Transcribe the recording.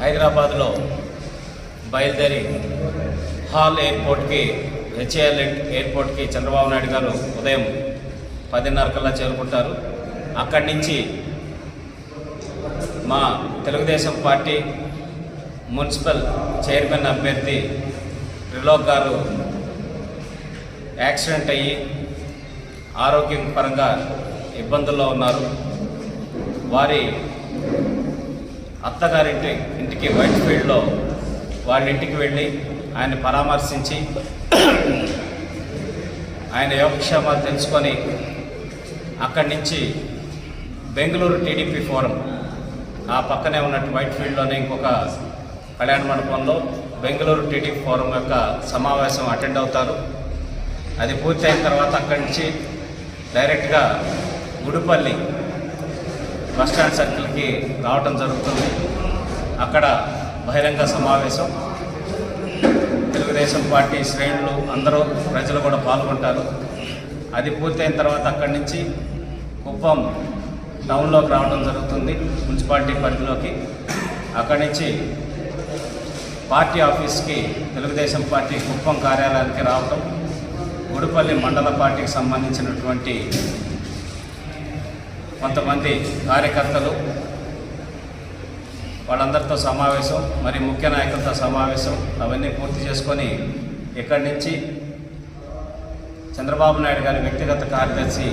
హైదరాబాద్లో బయలుదేరి హాల్ ఎయిర్పోర్ట్కి హెచ్ఏఎల్ ఎయిర్పోర్ట్కి చంద్రబాబు నాయుడు గారు ఉదయం పదిన్నర కల్లా చేరుకుంటారు. అక్కడి నుంచి మా తెలుగుదేశం పార్టీ మున్సిపల్ చైర్మన్ అభ్యర్థి త్రిలోక్ గారు యాక్సిడెంట్ అయ్యి ఆరోగ్యం పరంగా ఇబ్బందుల్లో ఉన్నారు. వారి అత్తగారింటి ఇంటికి వైట్ ఫీల్డ్లో వాళ్ళ ఇంటికి వెళ్ళి ఆయన పరామర్శించి ఆయన యోగక్షేమాలు తెలుసుకొని అక్కడి నుంచి బెంగళూరు టీడీపీ ఫోరం ఆ పక్కనే ఉన్నట్టు వైట్ ఫీల్డ్లోనే ఇంకొక కళ్యాణ మండపంలో బెంగళూరు టీడీపీ ఫోరం యొక్క సమావేశం అటెండ్ అవుతారు. అది పూర్తయిన తర్వాత అక్కడి నుంచి డైరెక్ట్గా గుడిపల్లి బస్టాండ్ సర్కిల్కి రావటం జరుగుతుంది. అక్కడ బహిరంగ సమావేశం. తెలుగుదేశం పార్టీ శ్రేణులు అందరూ ప్రజలు కూడా పాల్గొంటారు. అది పూర్తయిన తర్వాత అక్కడి నుంచి కుప్పం టౌన్లోకి రావడం జరుగుతుంది మున్సిపాలిటీ పరిధిలోకి. అక్కడి నుంచి పార్టీ ఆఫీస్కి తెలుగుదేశం పార్టీ కుప్పం కార్యాలయానికి రావటం గుడిపల్లి మండల పార్టీకి సంబంధించినటువంటి కొంతమంది కార్యకర్తలు వాళ్ళందరితో సమావేశం మరి ముఖ్య నాయకులతో సమావేశం అవన్నీ పూర్తి చేసుకొని ఇక్కడి నుంచి చంద్రబాబు నాయుడు గారి వ్యక్తిగత కార్యదర్శి